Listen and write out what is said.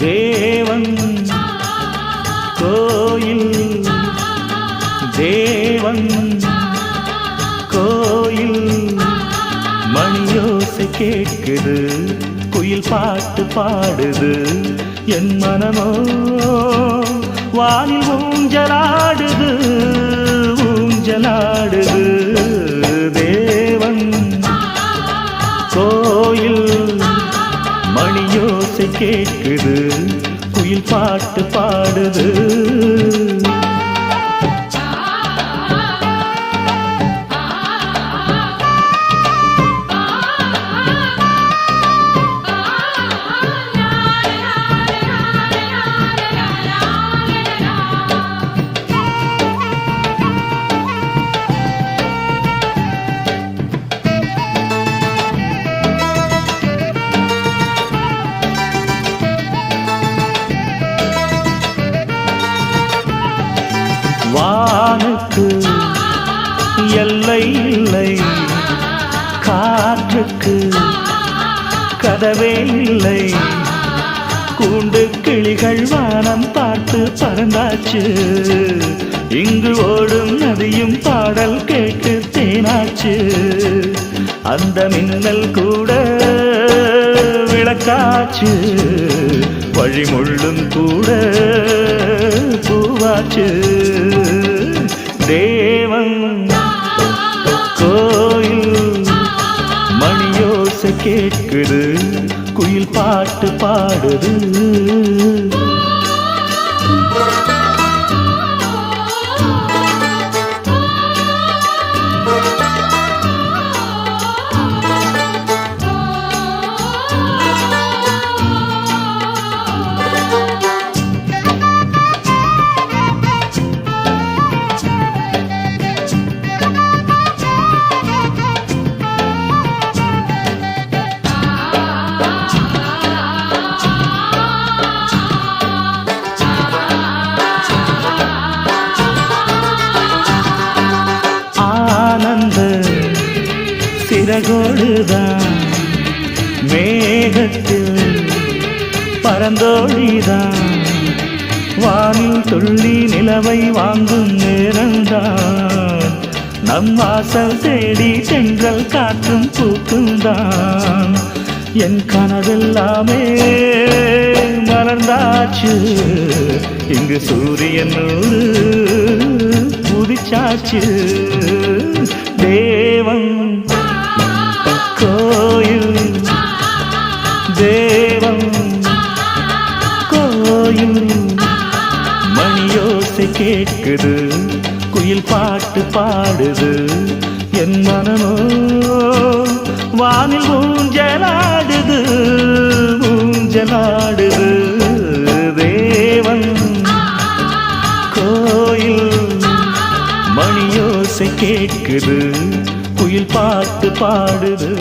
தேவன். கோயில். தேவன். கோயில். மணியோசை கேட்குது குயில் பாட்டு பாடுது என் மனமோ வானில் ஊஞ்சலாடுது. ஓசை கேட்குது குயில் பாட்டு பாடுது. காற்றுக்கு எல்லை இல்லை காற்றுக்கு கதவே இல்லை கூண்டு கிளிகள் வானம் பார்த்து பறந்தாச்சு. இங்கு ஓடும் நதியும் பாடல் கேட்டு தேனாச்சு. அந்த மின்னல் கூட விளக்காச்சு. வழிமுள்ளும் கூட பூவாச்சு. தேவன். கோயில் மணியோசை கேட்குது குயில் பாட்டு பாடுது. சிறகோடுதான் மேகத்தில் பரந்தோழிதான். வானில் துள்ளி நிலவை வாங்கும் நேரந்தான் நம் வாசல் தேடி செங்கல் காற்றும் பூக்கும் தான் என் கனவெல்லாமே மலர்ந்தாச்சு. இங்கு சூரியன் புதிச்சாச்சு தேவன் மணியோசை கேட்குது குயில் பாட்டு பாடுது. என் மனமோ வானில் ஊஞ்சலாடுது ஊஞ்சலாடுது. தேவன் கோயில் மணியோசை கேட்குது குயில் பாட்டு பாடுது.